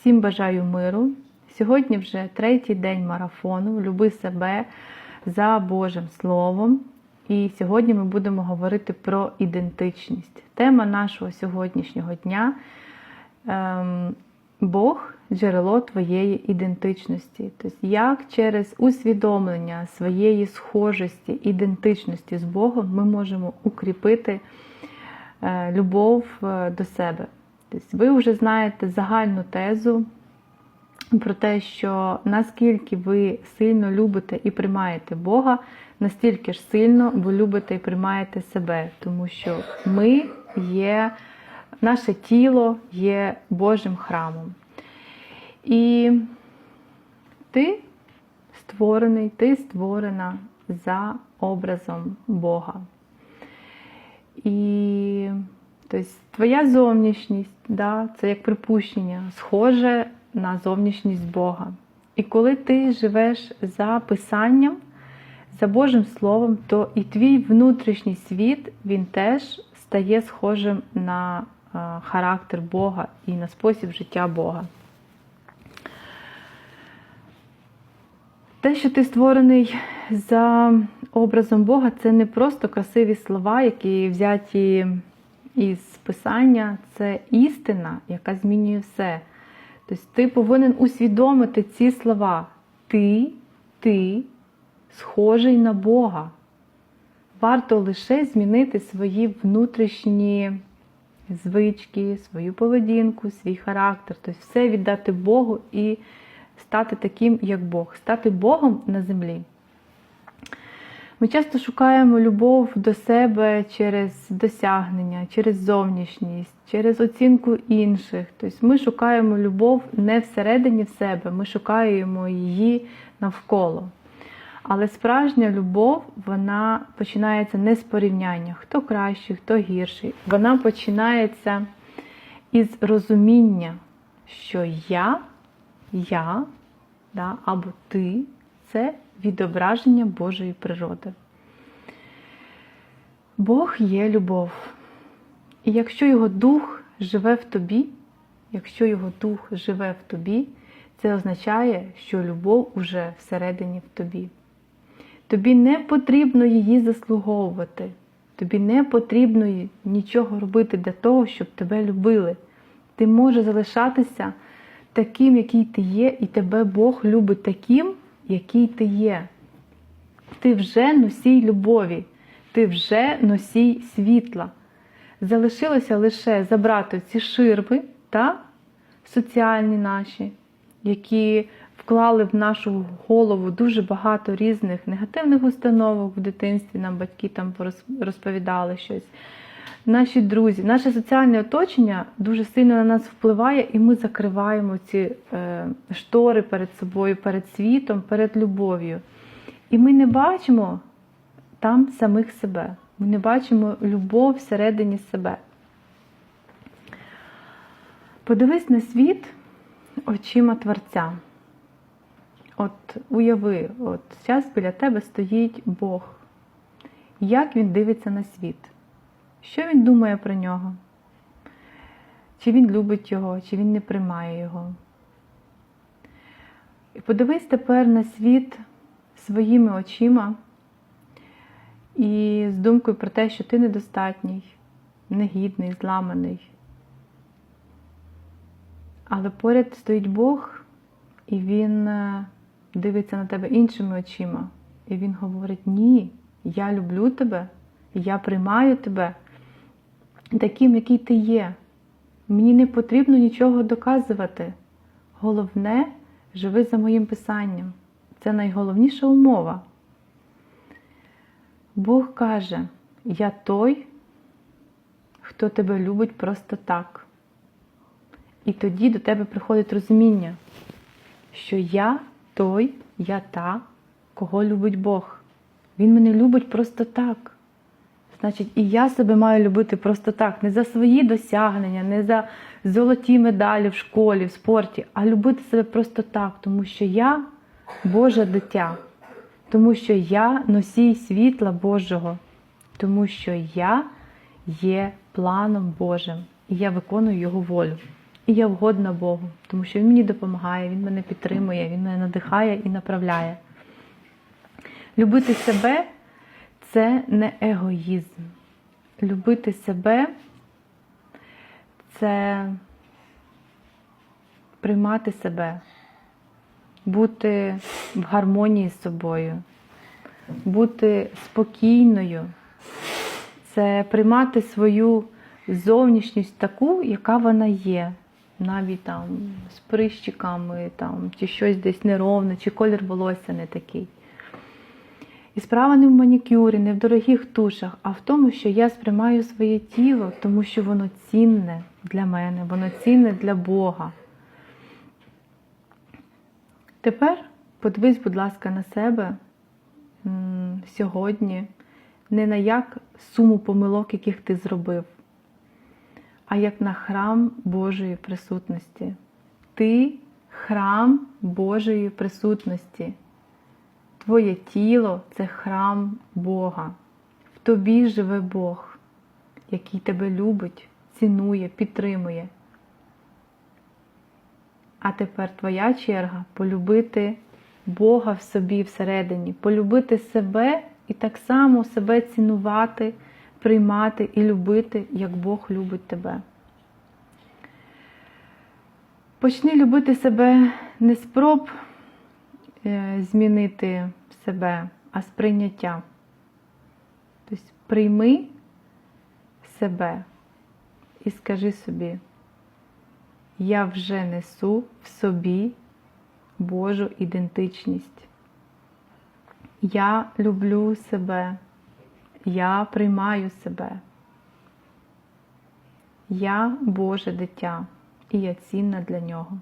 Всім бажаю миру. Сьогодні вже третій день марафону Люби себе за Божим Словом. І сьогодні ми будемо говорити про ідентичність. Тема нашого сьогоднішнього дня ем, Бог джерело твоєї ідентичності. Тобто, як через усвідомлення своєї схожості, ідентичності з Богом ми можемо укріпити е, любов е, до себе. Тобто, ви вже знаєте загальну тезу про те, що наскільки ви сильно любите і приймаєте Бога, настільки ж сильно ви любите і приймаєте себе, тому що ми є, наше тіло є Божим храмом. І ти створений, ти створена за образом Бога. І тобто, твоя зовнішність, да, це як припущення, схоже на зовнішність Бога. І коли ти живеш за Писанням, за Божим Словом, то і твій внутрішній світ він теж стає схожим на характер Бога і на спосіб життя Бога. Те, що ти створений за образом Бога, це не просто красиві слова, які взяті із Писання, це істина, яка змінює все. Тобто ти повинен усвідомити ці слова. Ти, ти схожий на Бога. Варто лише змінити свої внутрішні звички, свою поведінку, свій характер, тобто все віддати Богу і стати таким, як Бог, стати Богом на землі. Ми часто шукаємо любов до себе через досягнення, через зовнішність, через оцінку інших. Тобто ми шукаємо любов не всередині в себе, ми шукаємо її навколо. Але справжня любов вона починається не з порівняння, хто кращий, хто гірший. Вона починається із розуміння, що я, я да, або ти це відображення Божої природи. Бог є любов. І якщо Його дух живе в тобі, якщо Його дух живе в тобі, це означає, що любов уже всередині в тобі. Тобі не потрібно її заслуговувати, тобі не потрібно нічого робити для того, щоб тебе любили. Ти можеш залишатися таким, який ти є, і тебе Бог любить таким, який ти є. Ти вже носій любові, ти вже носій світла. Залишилося лише забрати ці ширми та соціальні наші, які вклали в нашу голову дуже багато різних негативних установок в дитинстві, нам батьки там розповідали щось. Наші друзі, наше соціальне оточення дуже сильно на нас впливає, і ми закриваємо ці е, штори перед собою, перед світом, перед любов'ю. І ми не бачимо там самих себе. Ми не бачимо любов всередині себе. Подивись на світ очима Творця. От уяви, от зараз біля тебе стоїть Бог. Як він дивиться на світ? Що він думає про нього? Чи він любить його, чи він не приймає його? І подивись тепер на світ своїми очима і з думкою про те, що ти недостатній, негідний, зламаний. Але поряд стоїть Бог, і Він дивиться на тебе іншими очима. І Він говорить: Ні, я люблю тебе, я приймаю тебе таким, який ти є. Мені не потрібно нічого доказувати. Головне, живи за моїм писанням. Це найголовніша умова. Бог каже, я той, хто тебе любить просто так. І тоді до тебе приходить розуміння, що я той, я та, кого любить Бог. Він мене любить просто так. Значить, і я себе маю любити просто так, не за свої досягнення, не за золоті медалі в школі, в спорті, а любити себе просто так, тому що я Боже дитя, тому що я носій світла Божого, тому що я є планом Божим. І я виконую Його волю. і я вгодна Богу, тому що Він мені допомагає, Він мене підтримує, Він мене надихає і направляє. Любити себе це не егоїзм. Любити себе це приймати себе, бути в гармонії з собою, бути спокійною, це приймати свою зовнішність таку, яка вона є. Навіть там з прищиками, там, чи щось десь неровне, чи колір волосся не такий. І справа не в манікюрі, не в дорогих тушах, а в тому, що я сприймаю своє тіло, тому що воно цінне для мене, воно цінне для Бога. Тепер подивись, будь ласка, на себе сьогодні, не на як суму помилок, яких ти зробив, а як на храм Божої присутності. Ти храм Божої присутності. Твоє тіло це храм Бога. В тобі живе Бог, який тебе любить, цінує, підтримує. А тепер твоя черга полюбити Бога в собі всередині, полюбити себе і так само себе цінувати, приймати і любити, як Бог любить тебе. Почни любити себе не спроб змінити себе, а сприйняття. Тобто прийми себе і скажи собі, я вже несу в собі Божу ідентичність. Я люблю себе, я приймаю себе. Я Боже дитя, і я цінна для нього.